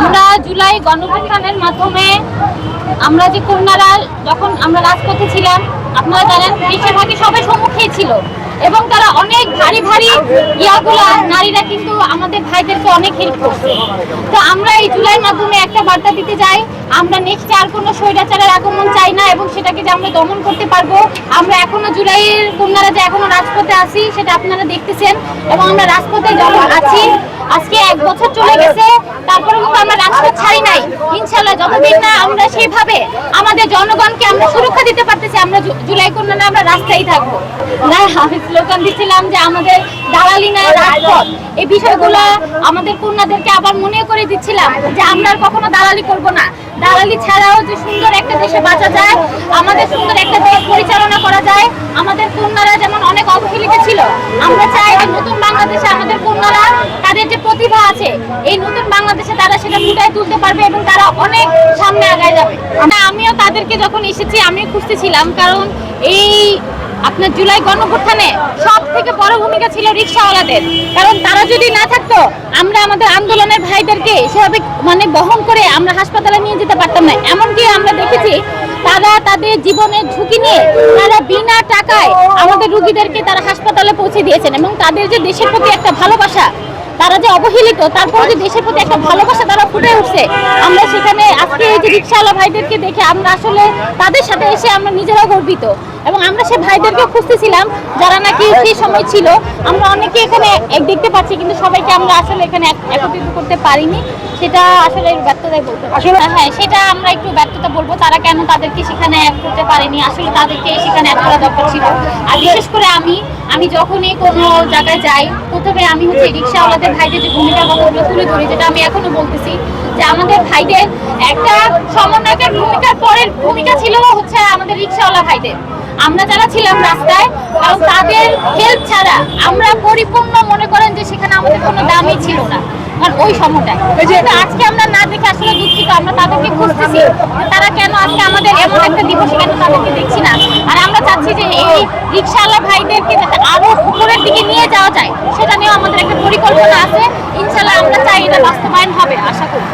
আমরা জুলাই গণপ্রস্থানের মাধ্যমে আমরা যে কন্যারা যখন আমরা রাজপথে ছিলাম, আপনারা জানেন বেশিরভাগই সবাই সম্মুখে ছিল এবং তারা অনেক ভারী ভারী ইয়াগুলা, নারীরা কিন্তু আমাদের ভাইদেরকে অনেক হেল্প করছে। তো আমরা এই জুলাইয়ের মাধ্যমে একটা বার্তা দিতে চাই, আমরা নেক্সট আর কোনো স্বৈরাচারের আগমন চাই না এবং সেটাকে যে আমরা দমন করতে পারব, আমরা এখনও জুলাইয়ের কন্যারা যে এখনও রাজপথে আছি, সেটা আপনারা দেখতেছেন এবং আমরা রাজপথে যখন আছি, আজকে এক বছর চলে গেছে, তারপরে আমরা রাজপথ ছাড়ি নাই। ইনশাল্লাহ যতদিন না আমরা সেইভাবে আমাদের জনগণকে আমরা সুরক্ষা দিতে পারতেছি, আমরা জুলাই কন্যা আমরা রাস্তায় থাকব। না, আমি স্লোগান দিচ্ছিলাম যে আমাদের দালালি না, রাজপথ। এই বিষয়গুলো আমাদের কন্যাদেরকে আবার মনে করে দিচ্ছিলাম যে আমরা কখনো দালালি করব না। দালালি ছাড়াও যে সুন্দর একটা দেশে বাঁচা যায়, আমাদের সুন্দর একটা দেশ পরিচালনা করা যায়। আমাদের কন্যারা যেমন অনেক অবহেলিত ছিল, আমরা চাই নতুন বাংলাদেশে আমাদের কন্যারা তাদের যে প্রতিভা আছে, এই নতুন বাংলাদেশে তারা সেটা ফুটায় তুলতে পারবে এবং তারা অনেক সামনে আগায় যাবে। আমিও তাদেরকে যখন এসেছি, আমিও খুঁজতেছিলাম কারণ এই আপনার জুলাই গণপ্রথানে সব থেকে বড় ভূমিকা ছিল রিক্সাওয়ালাদের। কারণ তারা যদি না থাকতো, আমরা আমাদের আন্দোলনের ভাইদেরকে সেভাবে মানে বহন করে আমরা হাসপাতালে নিয়ে যেতে পারতাম না। এমনকি আমরা দেখেছি, তারা তাদের জীবনের ঝুঁকি নিয়ে তারা বিনা টাকায় আমাদের রুগীদেরকে তারা হাসপাতালে পৌঁছে দিয়েছেন এবং তাদের যে দেশের প্রতি একটা ভালোবাসা তারা যে অবহেলিত তারপরে যে দেশের প্রতি একটা ভালোবাসা তারা ফুটে উঠছে আমরা সেখানে আজকে এই যে রিক্সাওয়ালা ভাইদেরকে দেখে আমরা আসলে তাদের সাথে এসে আমরা নিজেরাও গর্বিত। এবং আমরা সেই ভাইদেরকে খুঁজতেছিলাম যারা নাকি সেই সময় ছিল। আমরা অনেকে এখানে দেখতে পাচ্ছি কিন্তু সবাইকে আমরা আসলে এখানে একত্রিত করতে পারিনি। সেটা আসলে ব্যর্থতাই বলতে আসলে- হ্যাঁ সেটা আমরা একটু ব্যর্থতা বলব তারা কেন তাদেরকে সেখানে এক করতে পারেনি? আসলে তাদেরকে সেখানে এক করা দরকার ছিল। আর বিশেষ করে আমি আমি যখনই কোনো জায়গায় যাই, প্রথমে আমি হচ্ছে রিক্সাওয়ালাদের ভাইদের যে ভূমিকা কথাগুলো তুলে ধরি, যেটা আমি এখনও বলতেছি, যে আমাদের ভাইদের একটা সমন্বয়কের ভূমিকার পরের ভূমিকা ছিল হচ্ছে আমাদের রিক্সাওয়ালা ভাইদের। আমরা যারা ছিলাম রাস্তায় কারণ তাদের হেল্প ছাড়া আমরা পরিপূর্ণ মনে করেন যে সেখানে আমাদের কোনো দামই ছিল না। কারণ ওই সময়টায়। আজকে আমরা না দেখে আসলে দুঃখিত আমরা তাদেরকে খুঁজতেছি। তারা কেন আজকে আমাদের এমন একটা দিবসে কেন তাদেরকে দেখছি না? আর আমরা চাচ্ছি যে এই রিক্সাওয়ালা ভাইদেরকে যাতে আরও উপরের দিকে নিয়ে যাওয়া যায় সেটা নিয়েও আমাদের একটা পরিকল্পনা আছে। ইনশাল্লাহ আমরা চাই এটা বাস্তবায়ন হবে আশা করি।